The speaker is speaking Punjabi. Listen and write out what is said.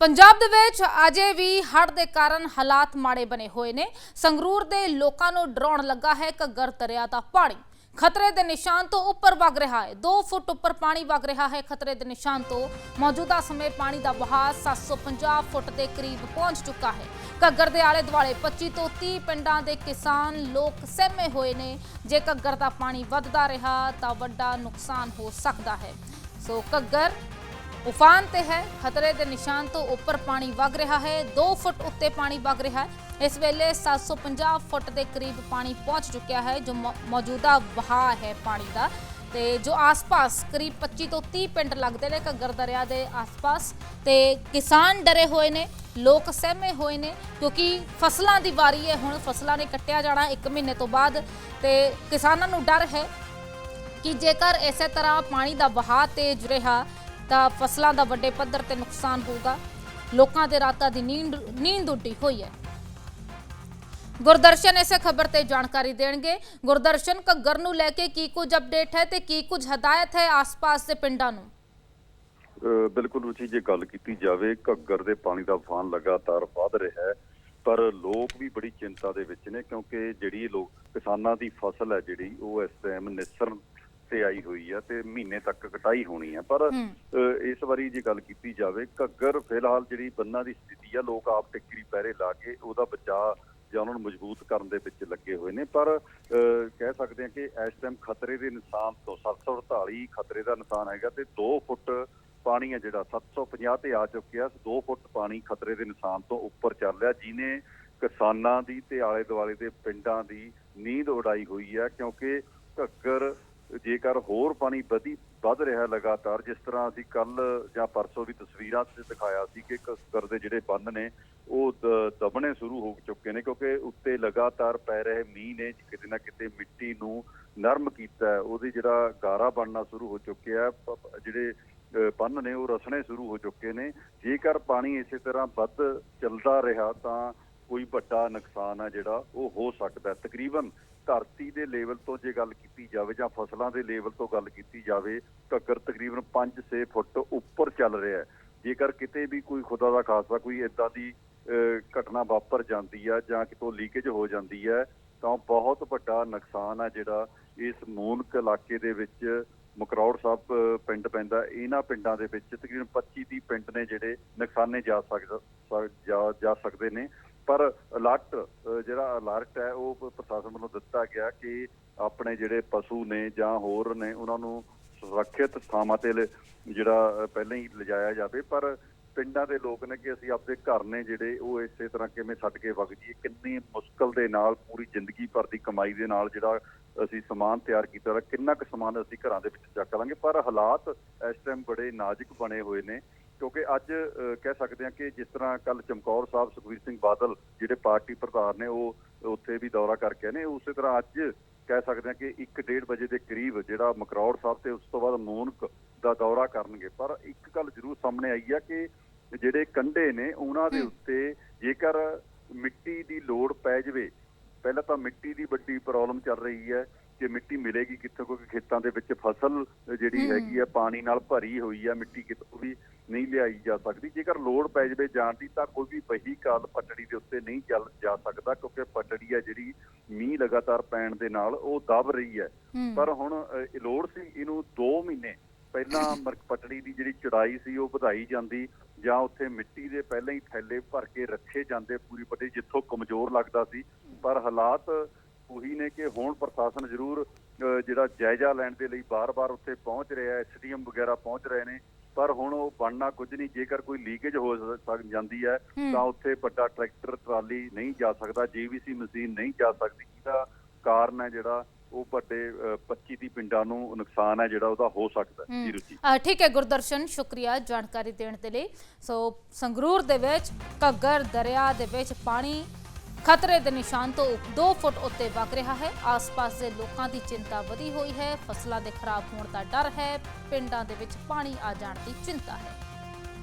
ਪੰਜਾਬ ਦੇ ਵਿੱਚ ਅਜੇ ਵੀ ਹੜ੍ਹ ਦੇ ਕਾਰਨ ਹਾਲਾਤ ਮਾੜੇ ਬਣੇ ਹੋਏ ਨੇ। ਸੰਗਰੂਰ ਦੇ ਲੋਕਾਂ ਨੂੰ ਡਰਾਉਣ ਲੱਗਾ ਹੈ ਘੱਗਰ ਦਰਿਆ ਦਾ ਪਾਣੀ। ਖਤਰੇ ਦੇ ਨਿਸ਼ਾਨ ਤੋਂ ਉੱਪਰ ਵਗ ਰਿਹਾ ਹੈ। 2 ਫੁੱਟ ਉੱਪਰ ਪਾਣੀ ਵਗ ਰਿਹਾ ਹੈ। ਖਤਰੇ ਦੇ ਨਿਸ਼ਾਨ ਤੋਂ ਮੌਜੂਦਾ ਸਮੇਂ ਪਾਣੀ ਦਾ ਵਹਾਅ 750 ਫੁੱਟ ਦੇ ਕਰੀਬ ਪਹੁੰਚ ਚੁੱਕਾ ਹੈ। ਘੱਗਰ ਦੇ ਆਲੇ ਦੁਆਲੇ 25 ਤੋਂ 30 ਪਿੰਡਾਂ ਦੇ ਕਿਸਾਨ ਲੋਕ ਸਹਿਮੇ ਹੋਏ ਨੇ। ਜੇ ਘੱਗਰ ਦਾ ਪਾਣੀ ਵੱਧਦਾ ਰਿਹਾ ਤਾਂ ਵੱਡਾ ਨੁਕਸਾਨ ਹੋ ਸਕਦਾ ਹੈ। ਸੋ ਘੱਗਰ ਉਫਾਨ ਤੇ ਹੈ। ਖਤਰੇ ਦੇ ਨਿਸ਼ਾਨ ਤੋਂ ਉੱਪਰ ਪਾਣੀ ਵਗ ਰਿਹਾ ਹੈ। 2 ਫੁੱਟ ਉੱਤੇ ਪਾਣੀ ਵਗ ਰਿਹਾ ਹੈ। ਇਸ ਵੇਲੇ 750 ਫੁੱਟ ਦੇ ਕਰੀਬ ਪਾਣੀ ਪਹੁੰਚ ਚੁੱਕਿਆ ਹੈ, ਜੋ ਮੌ- ਮੌਜੂਦਾ ਵਹਾਅ ਹੈ ਪਾਣੀ ਦਾ। ਤੇ ਜੋ ਆਸ-ਪਾਸ ਕਰੀਬ 25 ਤੋਂ 30 ਪਿੰਡ ਲੱਗਦੇ ਨੇ ਘੱਗਰ ਦਰਿਆ ਦੇ ਆਸ-ਪਾਸ। ਤੇ ਕਿਸਾਨ ਡਰੇ ਹੋਏ ਨੇ, ਲੋਕ ਸਹਿਮੇ ਹੋਏ ਨੇ, ਕਿਉਂਕਿ ਫਸਲਾਂ ਦੀ ਵਾਰੀ ਹੈ। ਹੁਣ ਫਸਲਾਂ ਨੇ ਕੱਟਿਆ ਜਾਣਾ 1 ਮਹੀਨੇ ਤੋਂ ਬਾਅਦ। ਤੇ ਕਿਸਾਨਾਂ ਨੂੰ ਡਰ ਹੈ ਕਿ ਜੇਕਰ ਇਸੇ ਤਰ੍ਹਾਂ ਪਾਣੀ ਦਾ ਵਹਾਅ ਤੇਜ਼ ਰਿਹਾ ਤਾਂ ਫਸਲਾਂ ਦਾ ਵੱਡੇ ਪੱਧਰ ਤੇ ਨੁਕਸਾਨ ਹੋਊਗਾ। ਲੋਕਾਂ ਦੇ ਰਾਤਾਂ ਦੀ ਨੀਂਦ ਨੀਂਦ ਉੱਡੀ ਹੋਈ ਹੈ। ਗੁਰਦਰਸ਼ਨ ਇਸੇ ਖਬਰ ਤੇ ਜਾਣਕਾਰੀ ਦੇਣਗੇ। ਗੁਰਦਰਸ਼ਨ, ਘੱਗਰ ਨੂੰ ਲੈ ਕੇ ਕੀ ਕੁਝ ਅਪਡੇਟ ਹੈ ਤੇ ਕੀ ਕੁਝ ਹਦਾਇਤ ਹੈ ਆਸ-ਪਾਸ ਦੇ ਪਿੰਡਾਂ ਨੂੰ? ਬਿਲਕੁਲ ਰੁਚੀ, ਜੇ ਗੱਲ ਕੀਤੀ ਜਾਵੇ, ਘੱਗਰ ਦੇ ਪਾਣੀ ਦਾ ਫਾਨ ਲਗਾਤਾਰ ਵਧ ਰਿਹਾ ਹੈ। ਪਰ ਲੋਕ ਵੀ ਬੜੀ ਚਿੰਤਾ ਦੇ ਵਿੱਚ ਨੇ ਕਿਉਂਕਿ ਜਿਹੜੀ ਲੋਕ ਕਿਸਾਨਾਂ ਦੀ ਫਸਲ ਹੈ ਜਿਹੜੀ, ਉਹ ਇਸ ਟਾਈਮ ਨਿਸਰਨ ਤੇ ਆਈ ਹੋਈ ਹੈ ਤੇ ਮਹੀਨੇ ਤੱਕ ਕਟਾਈ ਹੋਣੀ ਹੈ। ਪਰ ਇਸ ਵਾਰੀ ਜੇ ਗੱਲ ਕੀਤੀ ਜਾਵੇ ਘੱਗਰ ਫਿਲਹਾਲ ਜਿਹੜੀ ਬੰਨਾਂ ਦੀ ਸਥਿਤੀ ਆ ਲੋਕ ਆਪ ਟਿੱਕਰੀ ਪਹਿਰੇ ਲਾ ਕੇ ਉਹਦਾ ਬਚਾਅ ਜਾਂ ਉਹਨਾਂ ਨੂੰ ਮਜ਼ਬੂਤ ਕਰਨ ਦੇ ਵਿੱਚ ਲੱਗੇ ਹੋਏ ਨੇ। ਪਰ ਕਹਿ ਸਕਦੇ ਹਾਂ ਕਿ ਇਸ ਟਾਈਮ ਖਤਰੇ ਦੇ ਨਿਸ਼ਾਨ ਤੋਂ 748 ਖਤਰੇ ਦਾ ਨਿਸ਼ਾਨ ਹੈਗਾ ਤੇ 2 ਫੁੱਟ ਪਾਣੀ ਹੈ ਜਿਹੜਾ 750 ਤੇ ਆ ਚੁੱਕਿਆ। 2 ਫੁੱਟ ਪਾਣੀ ਖਤਰੇ ਦੇ ਨਿਸ਼ਾਨ ਤੋਂ ਉੱਪਰ ਚੱਲ ਰਿਹਾ ਜਿਨੇ ਕਿਸਾਨਾਂ ਦੀ ਤੇ ਆਲੇ ਦੁਆਲੇ ਦੇ ਪਿੰਡਾਂ ਦੀ ਨੀਂਦ ਉਡਾਈ ਹੋਈ ਹੈ ਕਿਉਂਕਿ ਘੱਗਰ ਜੇਕਰ ਹੋਰ ਪਾਣੀ ਵਧੀ ਵੱਧ ਰਿਹਾ ਲਗਾਤਾਰ ਜਿਸ ਤਰ੍ਹਾਂ ਅਸੀਂ ਕੱਲ ਜਾਂ ਪਰਸੋਂ ਵੀ ਤਸਵੀਰਾਂ 'ਚ ਦਿਖਾਇਆ ਸੀ ਕਿ ਘੱਗਰ ਦੇ ਜਿਹੜੇ ਬੰਨ ਨੇ ਉਹ ਦ- ਦਬਣੇ ਸ਼ੁਰੂ ਹੋ ਚੁੱਕੇ ਨੇ ਕਿਉਂਕਿ ਉੱਤੇ ਲਗਾਤਾਰ ਪੈ ਰਹੇ ਮੀਂਹ ਨੇ ਕਿਤੇ ਨਾ ਕਿਤੇ ਮਿੱਟੀ ਨੂੰ ਨਰਮ ਕੀਤਾ ਹੈ। ਉਹਦੀ ਜਿਹੜਾ ਗਾਰਾ ਬਣਨਾ ਸ਼ੁਰੂ ਹੋ ਚੁੱਕਿਆ ਜਿਹੜੇ ਅ, ਬੰਨ ਨੇ ਉਹ ਰਸਣੇ ਸ਼ੁਰੂ ਹੋ ਚੁੱਕੇ ਨੇ। ਜੇਕਰ ਪਾਣੀ ਇਸੇ ਤਰ੍ਹਾਂ ਵੱਧ ਚੱਲਦਾ ਰਿਹਾ ਤਾਂ ਕੋਈ ਵੱਡਾ ਨੁਕਸਾਨ ਹੈ ਜਿਹੜਾ ਉਹ ਹੋ ਸਕਦਾ ਤਕਰੀਬਨ ਧਰਤੀ ਦੇ ਲੈਵਲ ਤੋਂ ਜੇ ਗੱਲ ਕੀਤੀ ਜਾਵੇ ਜਾਂ ਫਸਲਾਂ ਦੇ ਲੈਵਲ ਤੋਂ ਗੱਲ ਕੀਤੀ ਜਾਵੇ, ਘੱਗਰ ਤਕਰੀਬਨ 5-6 ਫੁੱਟ ਉੱਪਰ ਚੱਲ ਰਿਹਾ ਹੈ। ਜੇਕਰ ਕਿਤੇ ਵੀ ਕੋਈ ਖੁਦਾ ਦਾ ਖਾਸਾ ਕੋਈ ਇਦਾਂ ਦੀ ਘਟਨਾ ਵਾਪਰ ਜਾਂਦੀ ਆ ਜਾਂ ਕਿਤੋਂ ਲੀਕੇਜ ਹੋ ਜਾਂਦੀ ਹੈ ਤਾਂ ਬਹੁਤ ਵੱਡਾ ਨੁਕਸਾਨ ਆ ਜਿਹੜਾ ਇਸ ਮੂਨਕ ਇਲਾਕੇ ਦੇ ਵਿੱਚ ਮਕਰੌੜ ਸਾਹਿਬ ਪਿੰਡ ਪੈਂਦਾ। ਇਹਨਾਂ ਪਿੰਡਾਂ ਦੇ ਵਿੱਚ ਤਕਰੀਬਨ 25 30 ਪਿੰਡ ਨੇ ਜਿਹੜੇ ਨੁਕਸਾਨੇ ਜਾ ਸਕਦਾ ਜਾ- ਜਾ ਸਕਦੇ ਨੇ। ਪਰ ਅਲਰਟ ਜਿਹੜਾ ਅਲਰਟ ਹੈ, ਉਹ ਪ੍ਰਸ਼ਾਸਨ ਵੱਲੋਂ ਦਿੱਤਾ ਗਿਆ ਕਿ ਆਪਣੇ ਜਿਹੜੇ ਪਸ਼ੂ ਨੇ ਜਾਂ ਹੋਰ ਨੇ, ਉਹਨਾਂ ਨੂੰ ਸੁਰੱਖਿਅਤ ਥਾਵਾਂ ਤੇ ਜਿਹੜਾ ਪਹਿਲਾਂ ਹੀ ਲਿਜਾਇਆ ਜਾਵੇ। ਪਰ ਪਿੰਡਾਂ ਦੇ ਲੋਕ ਨੇ ਕਿ ਅਸੀਂ ਆਪਦੇ ਘਰ ਨੇ ਜਿਹੜੇ, ਉਹ ਇਸੇ ਤਰ੍ਹਾਂ ਕਿਵੇਂ ਛੱਡ ਕੇ ਵਗ ਜਾਈਏ, ਕਿੰਨੀ ਮੁਸ਼ਕਲ ਦੇ ਨਾਲ ਪੂਰੀ ਜ਼ਿੰਦਗੀ ਭਰ ਦੀ ਕਮਾਈ ਦੇ ਨਾਲ ਜਿਹੜਾ ਅਸੀਂ ਸਮਾਨ ਤਿਆਰ ਕੀਤਾ ਹੋਇਆ ਕਿੰਨਾ ਕੁ ਸਮਾਨ ਅਸੀਂ ਘਰਾਂ ਦੇ ਵਿੱਚ ਚੱਕ ਲਾਂਗੇ। ਪਰ ਹਾਲਾਤ ਇਸ ਟਾਈਮ ਬੜੇ ਨਾਜ਼ੁਕ ਬਣੇ ਹੋਏ ਨੇ। ਕਿਉਂਕਿ ਅੱਜ ਕਹਿ ਸਕਦੇ ਹਾਂ ਕਿ ਜਿਸ ਤਰ੍ਹਾਂ ਕੱਲ ਚਮਕੌਰ ਸਾਹਿਬ ਸੁਖਬੀਰ ਸਿੰਘ ਬਾਦਲ ਜਿਹੜੇ ਪਾਰਟੀ ਪ੍ਰਧਾਨ ਨੇ ਉਹ ਉੱਥੇ ਵੀ ਦੌਰਾ ਕਰਕੇ ਨੇ ਉਸੇ ਤਰ੍ਹਾਂ ਅੱਜ ਕਹਿ ਸਕਦੇ ਹਾਂ ਕਿ 1:30 ਵਜੇ ਦੇ ਕਰੀਬ ਜਿਹੜਾ ਮਕਰੌੜ ਸਾਹਿਬ ਤੇ ਉਸ ਤੋਂ ਬਾਅਦ ਮੂਨਕ ਦਾ ਦੌਰਾ ਕਰਨਗੇ ਪਰ ਇੱਕ ਗੱਲ ਜ਼ਰੂਰ ਸਾਹਮਣੇ ਆਈ ਆ ਕਿ ਜਿਹੜੇ ਕੰਢੇ ਨੇ ਉਹਨਾਂ ਦੇ। ਉੱਤੇ ਜੇਕਰ ਮਿੱਟੀ ਦੀ ਲੋੜ ਪੈ ਜਵੇ ਪਹਿਲਾਂ ਤਾਂ ਮਿੱਟੀ ਦੀ ਵੱਡੀ ਪ੍ਰੋਬਲਮ ਚੱਲ ਰਹੀ ਹੈ ਕਿ ਮਿੱਟੀ ਮਿਲੇਗੀ ਕਿੱਥੋਂ ਕਿਉਂਕਿ ਖੇਤਾਂ ਦੇ ਵਿੱਚ ਫਸਲ ਜਿਹੜੀ। ਹੈਗੀ ਹੈ ਪਾਣੀ ਨਾਲ ਭਰੀ ਹੋਈ ਹੈ ਮਿੱਟੀ ਕਿਤੋਂ ਵੀ ਨਹੀਂ ਲਿਆਈ ਜਾ ਸਕਦੀ। ਜੇਕਰ ਲੋੜ ਪੈ ਜਵੇ ਜਾਣ ਦੀ ਤਾਂ ਕੋਈ ਵੀ ਵਹੀਕਲ ਪਟੜੀ ਦੇ ਉੱਤੇ ਨਹੀਂ ਚੱਲ ਜਾ ਸਕਦਾ ਕਿਉਂਕਿ ਪਟੜੀ ਹੈ ਜਿਹੜੀ ਮੀਂਹ ਲਗਾਤਾਰ ਪੈਣ ਦੇ ਨਾਲ ਉਹ ਦਬ ਰਹੀ ਹੈ। ਪਰ ਹੁਣ ਲੋੜ ਸੀ ਇਹਨੂੰ 2 ਮਹੀਨੇ ਪਹਿਲਾਂ ਮਰਕ ਪਟੜੀ ਦੀ ਜਿਹੜੀ ਚੜਾਈ ਸੀ ਉਹ ਵਧਾਈ ਜਾਂਦੀ ਜਾਂ ਉੱਥੇ ਮਿੱਟੀ ਦੇ ਪਹਿਲਾਂ ਹੀ ਥੈਲੇ ਭਰ ਕੇ ਰੱਖੇ ਜਾਂਦੇ ਪੂਰੀ ਪਟੜੀ ਜਿੱਥੋਂ ਕਮਜ਼ੋਰ ਲੱਗਦਾ ਸੀ। ਪਰ ਹਾਲਾਤ ਉਹੀ ਨੇ ਕਿ ਹੁਣ ਪ੍ਰਸ਼ਾਸਨ ਜ਼ਰੂਰ ਜਿਹੜਾ ਜਾਇਜ਼ਾ ਲੈਣ ਦੇ ਲਈ ਬਾਰ-ਬਾਰ ਉੱਥੇ ਪਹੁੰਚ ਰਿਹਾ ਐਸਡੀਐਮ ਵਗੈਰਾ ਪਹੁੰਚ ਰਹੇ ਨੇ। ਪਰ ਹੁਣ ਉਹ ਬਣਨਾ ਕੁਝ ਨਹੀਂ ਜੇਕਰ ਕੋਈ ਲੀਕੇਜ ਹੋ ਸਕ ਜਾਂਦੀ ਹੈ। ਤਾਂ ਉੱਥੇ ਵੱਡਾ ਟਰੈਕਟਰ ਟਰਾਲੀ ਨਹੀਂ ਜਾ ਸਕਦਾ ਜੀਵੀਸੀ ਮਸ਼ੀਨ ਨਹੀਂ ਜਾ ਸਕਦੀ। ਜਿਹਦਾ ਕਾਰਨ ਹੈ ਜਿਹੜਾ ਉਹ ਵੱਡੇ ਅ, 25 ਦੀ ਪਿੰਡਾਂ ਨੂੰ ਨੁਕਸਾਨ ਹੈ ਜਿਹੜਾ ਉਹਦਾ ਹੋ ਸਕਦਾ ਜੀ ਰੁਚੀ ਠੀਕ ਹੈ ਗੁਰਦਰਸ਼ਨ ਸ਼ੁਕਰੀਆ ਜਾਣਕਾਰੀ ਦੇਣ ਦੇ ਲਈ। ਸੋ ਸੰਗਰੂਰ ਦੇ ਵਿੱਚ ਘੱਗਰ ਦਰਿਆ ਦੇ ਵਿੱਚ ਪਾਣੀ ਖਤਰੇ ਦੇ ਨਿਸ਼ਾਨ ਤੋਂ 2 ਫੁੱਟ ਉੱਤੇ ਵਗ ਰਿਹਾ ਹੈ। ਆਸ-ਪਾਸ ਦੇ ਲੋਕਾਂ ਦੀ ਚਿੰਤਾ ਵਧੀ ਹੋਈ ਹੈ। ਫਸਲਾਂ ਦੇ ਖਰਾਬ ਹੋਣ ਦਾ ਡਰ ਹੈ। ਪਿੰਡਾਂ ਦੇ ਵਿੱਚ ਪਾਣੀ ਆ ਜਾਣ ਦੀ ਚਿੰਤਾ ਹੈ।